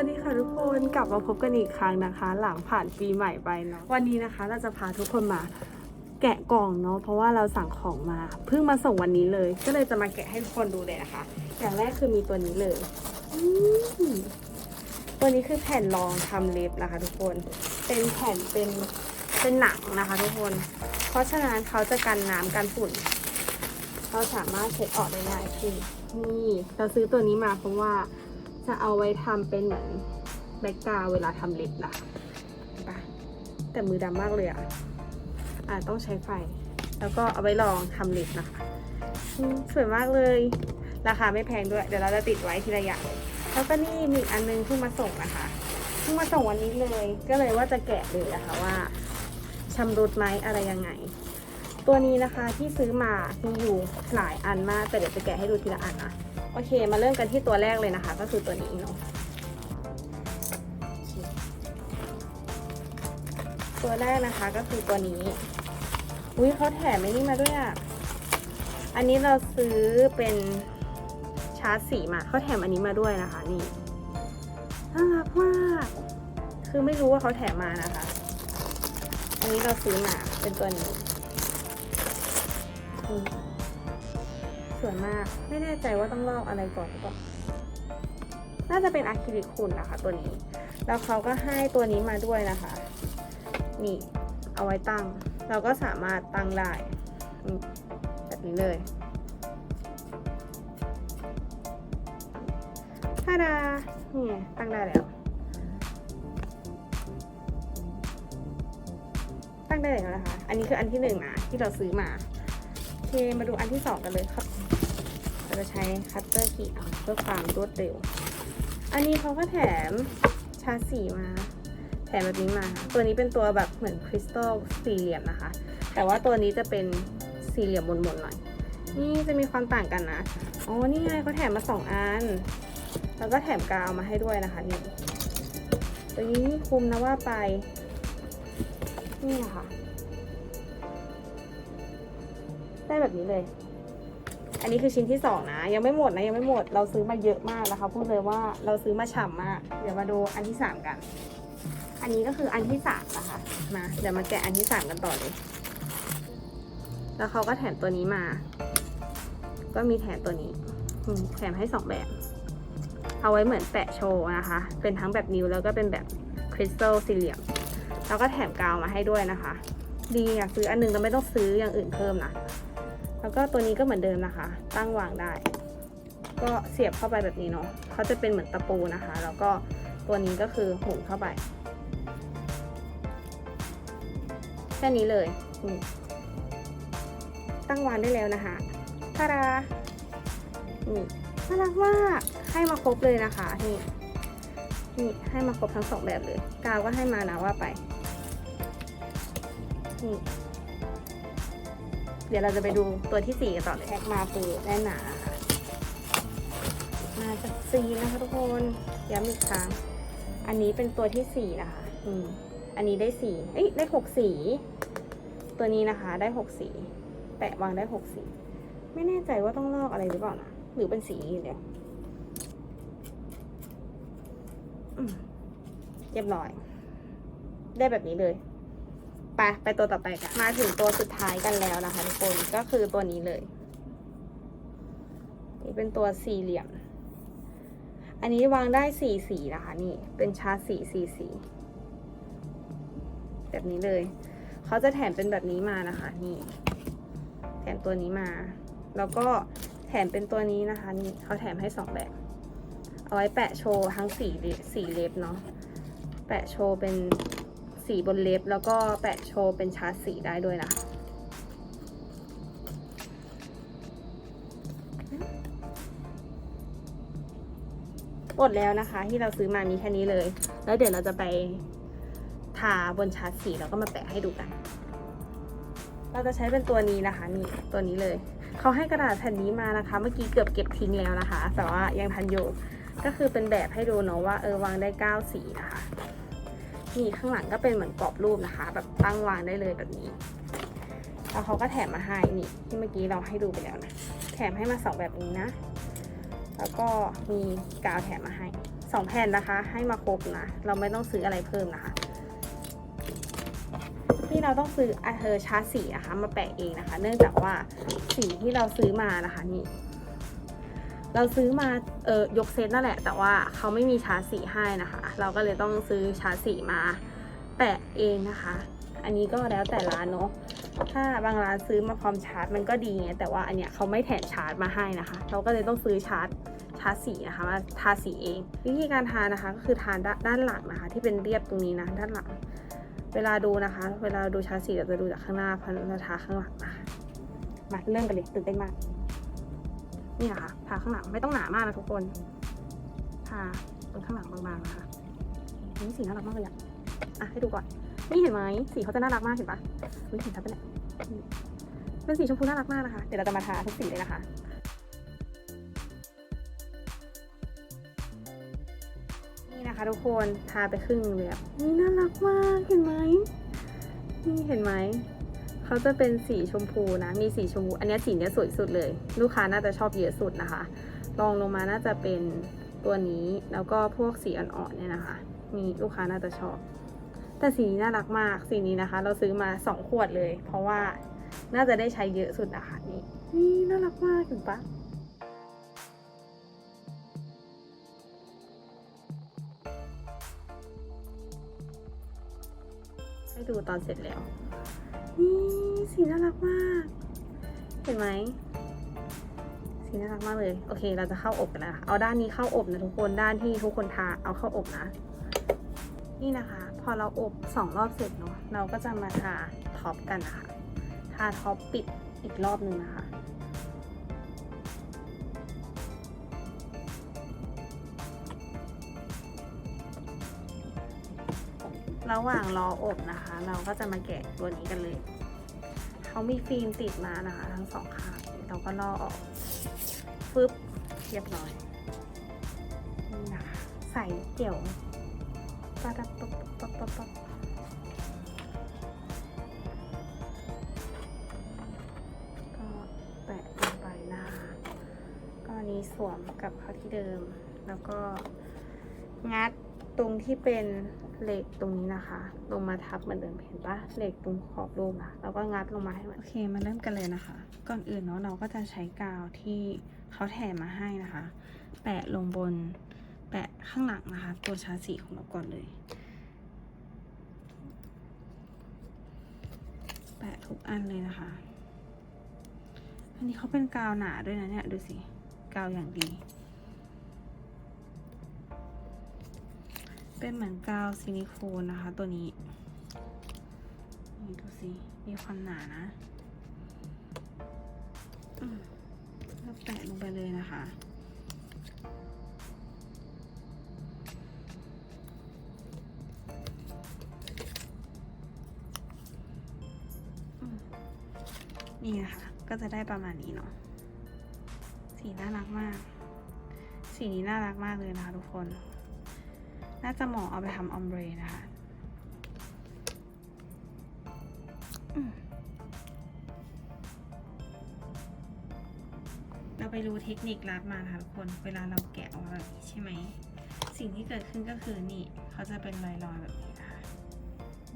วัสดีค่ะทุกคนกลับมาพบกันอีกครั้งนะคะ หลังผ่านปีใหม่ไปเนาะวันนี้นะคะเราจะพาทุกคนมาแกะกล่องเนาะเพราะว่าเราสั่งของมาเพิ่งมาส่งวันนี้เลย ก็เลยจะมาแกะให้ทุกคนดูเลยนะคะอย่างแรกคือมีตัวนี้เลยตัวนี้คือแผ่นรองทำเล็บนะคะ ทุกคนเป็นแผ่นเป็นเป็นหนังนะคะ ทุกคน เพราะฉะนั้นเขาจะกันน้ำกันฝุ่นเราสามารถเช็ดออกได้ง่ายขึ้นนี่เราซื้อตัวนี้มาเพราะว่า จะเอาไว้ทำเป็นเหมือนแบกกาเวลาทำเล็บนะแต่มือดำมากเลยอะอ่าต้องใช้ไฟ แล้วก็เอาไว้ลองทำเล็บนะคะสวยมากเลย ราคาไม่แพงด้วย เดี๋ยวเราจะติดไว้ทีละอย่างแล้วก็นี่มีอันนึงเพิ่งมาส่งนะคะเพิ่งมาส่งวันนี้เลย ก็เลยว่าจะแกะเลยนะคะว่าชำรุดไหมอะไรยังไง ตัวนี้นะคะที่ซื้อมามีอยู่หลายอันมากแต่เดี๋ยวจะแกะให้ดูทีละอันนะ โอเค มาเริ่มกันที่ตัวแรกเลยนะคะ ก็คือตัวนี้เนาะตัวแรกนะคะก็คือตัวนี้ อุ้ยเขาแถมไอ้นี่มาด้วยอะ อันนี้เราซื้อเป็นชาร์จสีมาเขาแถมอันนี้มาด้วยนะคะ นี่น่ารักมากคือไม่รู้ว่าเขาแถมมานะคะ อันนี้เราซื้อมาเป็นตัวนี้ สวยมาก ไม่แน่ใจว่าต้องลอกอะไรก่อนหรือเปล่าน่าจะเป็นอะคริลิกขุ่นนะคะ ตัวนี้ แล้วเขาก็ให้ตัวนี้มาด้วยนะคะ นี่เอาไว้ตั้ง เราก็สามารถตั้งได้แบบนี้เลยท่าดานี่ตั้งได้แล้ว ตั้งได้แล้วนะคะ อันนี้คืออันที่หนึ่งนะที่เราซื้อมาโอเคมาดูอันที่สองกันเลยครับ จะใช้คัตเตอร์กรีดเอาเพื่อความรวดเร็ว อันนี้เขาก็แถมชาร์จสีมา แถมแบบนี้มา ตัวนี้เป็นตัวแบบเหมือนคริสตัลสี่เหลี่ยมนะคะ แต่ว่าตัวนี้จะเป็นสี่เหลี่ยมมนๆหน่อย นี่จะมีความต่างกันนะ อ๋อ นี่ไงเขาแถมมาสองอัน แล้วก็แถมกาวมาให้ด้วยนะคะนี่ตัวนี้คุมนะว่าไป นี่ค่ะ ได้แบบนี้เลย อันนี้คือชิ้นที่สองนะยังไม่หมดนะยังไม่หมดเราซื้อมาเยอะมากนะคะพูดเลยว่าเราซื้อมาฉ่ำมาก เดี๋ยวมาดูอันที่สามกัน อันนี้ก็คืออันที่สามนะคะมาเดี๋ยวมาแกะอันที่สามกันต่อเลย แล้วเขาก็แถมตัวนี้มา ก็มีแถมตัวนี้แถมให้สองแบบ เอาไว้เหมือนแปะโชว์นะคะ เป็นทั้งแบบนิ้วแล้วก็เป็นแบบคริสตัลสี่เหลี่ยมแล้วก็แถมกาวมาให้ด้วยนะคะ ดีอยากซื้ออันหนึงเราไม่ต้องซื้ออย่างอื่นเพิ่มนะ แล้วก็ตัวนี้ก็เหมือนเดิมนะคะ ตั้งวางได้ ก็เสียบเข้าไปแบบนี้เนาะเขาจะเป็นเหมือนตะปูนะคะ แล้วก็ตัวนี้ก็คือหมุนเข้าไปแค่นี้เลยตั้งวางได้แล้วนะคะทารานี่น่ารักมากให้มาครบเลยนะคะนี่นี่ให้มาครบทั้งสองแบบเลย กาวก็ให้มานะว่าไปนี่ เดี๋ยวเราจะไปดูตัวที่สี่กันต่อเลยแพ็กมาปูแน่นหนาค่ะมาจากซีนนะคะทุกคนย้ำอีกครั้งอันนี้เป็นตัวที่สี่นะคะอืมอันนี้ได้สี่เอ้ยได้หกสี ตัวนี้นะคะได้หกสี แปะวางได้หกสี ไม่แน่ใจว่าต้องลอกอะไรหรือเปล่านะหรือเป็นสีเดียวเรียบร้อย ได้แบบนี้เลย ไปไปตัวต่อไปกันมาถึงตัวสุดท้ายกันแล้วนะคะทุกคนก็คือตัวนี้เลย นี่เป็นตัวสี่เหลี่ยม อันนี้วางได้สี่สีนะคะนี่เป็นชาร์จสีสี่สีแบบนี้เลย เขาจะแถมเป็นแบบนี้มานะคะนี่ แถมตัวนี้มา แล้วก็แถมเป็นตัวนี้นะคะนี่เขาแถมให้สองแบบ เอาไว้แปะโชว์ทั้งสีสีเล็บเนาะแปะโชว์เป็น สีบนเล็บ แล้วก็แปะโชว์เป็นชาร์จสีได้ด้วยนะคะหมดแล้วนะคะ ที่เราซื้อมามีแค่นี้เลย แล้วเดี๋ยวเราจะไปทาบนชาร์จสีแล้วก็มาแปะให้ดูกัน เราจะใช้เป็นตัวนี้นะคะนี่ตัวนี้เลย เขาให้กระดาษแผ่นนี้มานะคะ เมื่อกี้เกือบเก็บทิ้งแล้วนะคะ แต่ว่ายังทันอยู่ ก็คือเป็นแบบให้ดูเนาะว่าเออวางได้เก้าสีนะคะ นี่ข้างหลังก็เป็นเหมือนกรอบรูปนะคะ แบบตั้งวางได้เลยแบบนี้ แล้วเขาก็แถมมาให้นี่ที่เมื่อกี้เราให้ดูไปแล้วนะ แถมให้มาสองแบบนี้นะ แล้วก็มีกาวแถมมาให้สองแผ่นนะคะ ให้มาครบนะ เราไม่ต้องซื้ออะไรเพิ่มนะคะ ที่เราต้องซื้ออะเธอชาร์จสีนะคะมาแปะเองนะคะ เนื่องจากว่าสีที่เราซื้อมานะคะนี่เราซื้อมาเออยกเซตนั่นแหละ แต่ว่าเขาไม่มีชาร์จสีให้นะคะ เราก็เลยต้องซื้อชาร์จสีมาแปะเองนะคะ อันนี้ก็แล้วแต่ร้านเนาะถ้าบางร้านซื้อมาพร้อมชาร์จมันก็ดีไงแต่ว่าอันเนี้ยเขาไม่แถมชาร์จมาให้นะคะ เราก็เลยต้องซื้อชาร์จชาร์จสีนะคะมาทาสีเอง วิธีการทานะคะก็คือทาด้านด้านหลังนะคะ ที่เป็นเรียบตรงนี้นะด้านหลัง เวลาดูนะคะ เวลาดูชาร์จสีเราจะดูจากข้างหน้าเพราะทาข้างหลังนะคะมาเริ่มกันเลยตื่นเต้นมากนี่นะคะทาข้างหลังไม่ต้องหนามากนะทุกคนทาตรงข้างหลังบางๆนะคะ นี่สีน่ารักมากเลยอะอะให้ดูก่อน นี่เห็นไหมสีเขาจะน่ารักมากเห็นปะเฮ้ยเห็นชัดปะเนี่ยนี่เป็นสีชมพูน่ารักมากนะคะ เดี๋ยวเราจะมาทาทุกสีเลยนะคะนี่นะคะทุกคนทาไปครึ่งเลยอะนี่น่ารักมากเห็นไหมนี่เห็นไหมเขาจะเป็นสีชมพูนะ มีสีชมพู อันนี้สีเนี้ยสวยสุดเลย ลูกค้าน่าจะชอบเยอะสุดนะคะ ลองลงมาน่าจะเป็นตัวนี้ แล้วก็พวกสีอ่อนๆเนี่ยนะคะ มีลูกค้าน่าจะชอบ แต่สีนี้น่ารักมากสีนี้นะคะ เราซื้อมาสองขวดเลย เพราะว่าน่าจะได้ใช้เยอะสุดนะคะนี่นี่น่ารักมากเห็นปะให้ดูตอนเสร็จแล้ว นี่สีน่ารักมาก เห็นไหมสีน่ารักมากเลย โอเค เราจะเข้าอบกันนะคะเอาด้านนี้เข้าอบนะทุกคน ด้านที่ทุกคนทาเอาเข้าอบนะ นี่นะคะ พอเราอบสองรอบเสร็จเนาะเราก็จะมาทาท็อปกันนะคะทาท็อปปิดอีกรอบหนึ่งนะคะระหว่างรออบนะคะ เราก็จะมาแกะตัวนี้กันเลย เขามีฟิล์มติดมานะคะ ทั้งสองข้างเราก็ลอออกฟึบเรียบร้อยนี่นะคะใส่เกี่ยว ปั๊บปั๊บปั๊บปั๊บปั๊บปั๊บก็แปะลงไปนะคะก็อันนี้สวมกับเขาที่เดิม แล้วก็งัดตรงที่เป็นเหล็กตรงนี้นะคะ ลงมาทับเหมือนเดิมเห็นปะเหล็กตรงขอบรูปอะแล้วก็งัดลงมาให้มันโอเคมาเริ่มกันเลยนะคะ ก่อนอื่นเนาะเราก็จะใช้กาวที่เขาแถมมาให้นะคะ แปะลงบน แปะข้างหลังนะคะ ตัวชาสีของเราก่อนเลย แปะทุกอันเลยนะคะ อันนี้เขาเป็นกาวหนาด้วยนะเนี่ย ดูสิ กาวอย่างดี เป็นเหมือนกาวซิลิโคนนะคะ ตัวนี้ นี่ดูสิ มีความหนานะ อืมแล้วแปะลงไปเลยนะคะ นี่นะคะก็จะได้ประมาณนี้เนาะสีน่ารักมาก สีนี้น่ารักมากเลยนะคะทุกคน น่าจะเหมาะเอาไปทำออมเบรนะคะเราไปรู้เทคนิคลัดมานะคะทุกคน เวลาเราแกะออกมาแบบนี้ใช่ไหม สิ่งที่เกิดขึ้นก็คือนี่เขาจะเป็นรอยๆแบบนี้นะคะ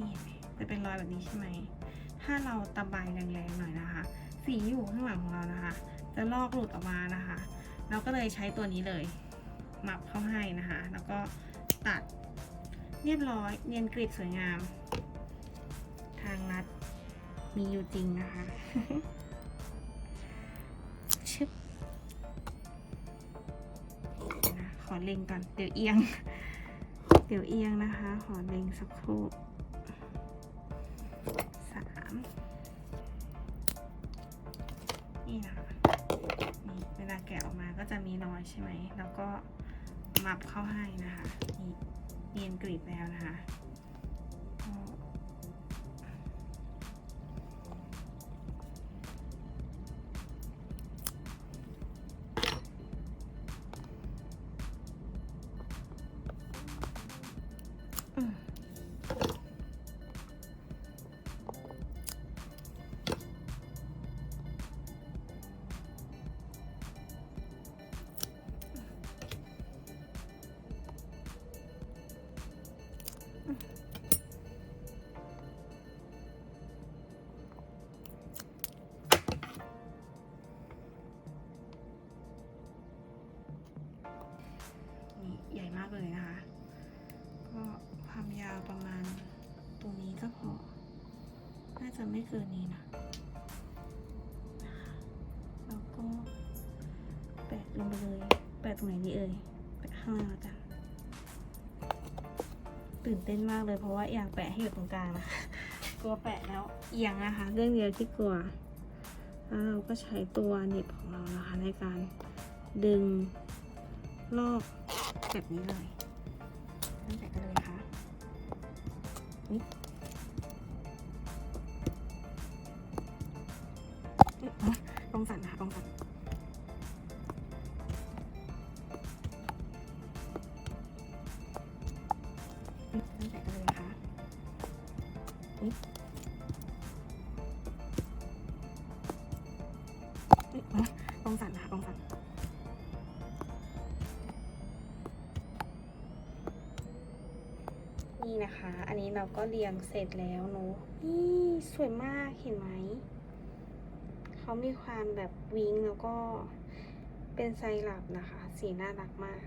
นี่จะเป็นรอยแบบนี้ใช่ไหม ถ้าเราตะไบแรงๆหน่อยนะคะ สีอยู่ข้างหลังของเรานะคะ จะลอกหลุดออกมานะคะ เราก็เลยใช้ตัวนี้เลยหมับเข้าให้นะคะ แล้วก็ตัดเรียบร้อยเนียนกริบสวยงาม ทางรัดมีอยู่จริงนะคะชึบนะขอเล็งก่อนเดี๋ยวเอียง เดี๋ยวเอียงนะคะ ขอเล็งสักครู่ามนี่นะคะนี่เวลาแกะออกมาก็จะมีรอยใช่ไหม แล้วก็มับเข้าให้นะคะ นี่เนียนกรีบแล้วนะคะ ใหญ่มากเลยนะคะ ก็ความยาวประมาณตรงนี้ก็พอ น่าจะไม่เกินนี้นะนะคะแล้วก็แปะลงไปเลยแปะตรงไหนดีเอ่ยแปะข้างล่างแล้วกันตื่นเต้นมากเลยเพราะว่าอยากแปะให้อยู่ตรงกลางนะคะกลัวแปะแล้วเอียงนะคะ เรื่องเดียวที่กลัวแล้วเราก็ใช้ตัวหนีบของเรานะคะในการดึงลอก แบบนี้เลยเริ่มแตะกันเลยนะคะนี่ลองสั่นนะคะลองสั่น นี้เราก็เรียงเสร็จแล้วเนอะนี่สวยมากเห็นไหม เขามีความแบบวิงแล้วก็เป็นไซรัปนะคะ สีน่ารักมาก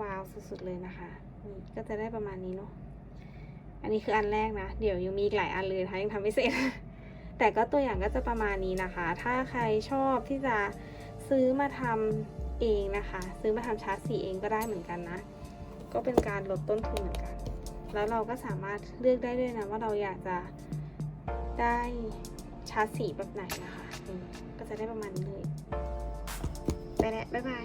ว้าวสุดๆเลยนะคะนี่ก็จะได้ประมาณนี้เนาะอันนี้คืออันแรกนะ เดี๋ยวยังมีอีกหลายอันเลยนะคะยังทำไม่เสร็จ แต่ก็ตัวอย่างก็จะประมาณนี้นะคะ ถ้าใครชอบที่จะซื้อมาทำ เองนะคะ ซื้อมาทำชาร์จสีเองก็ได้เหมือนกันนะ ก็เป็นการลดต้นทุนเหมือนกัน แล้วเราก็สามารถเลือกได้ด้วยนะว่าเราอยากจะได้ชาร์จสีแบบไหนนะคะก็จะได้ประมาณนี้เลยไปแล้วบ๊ายบาย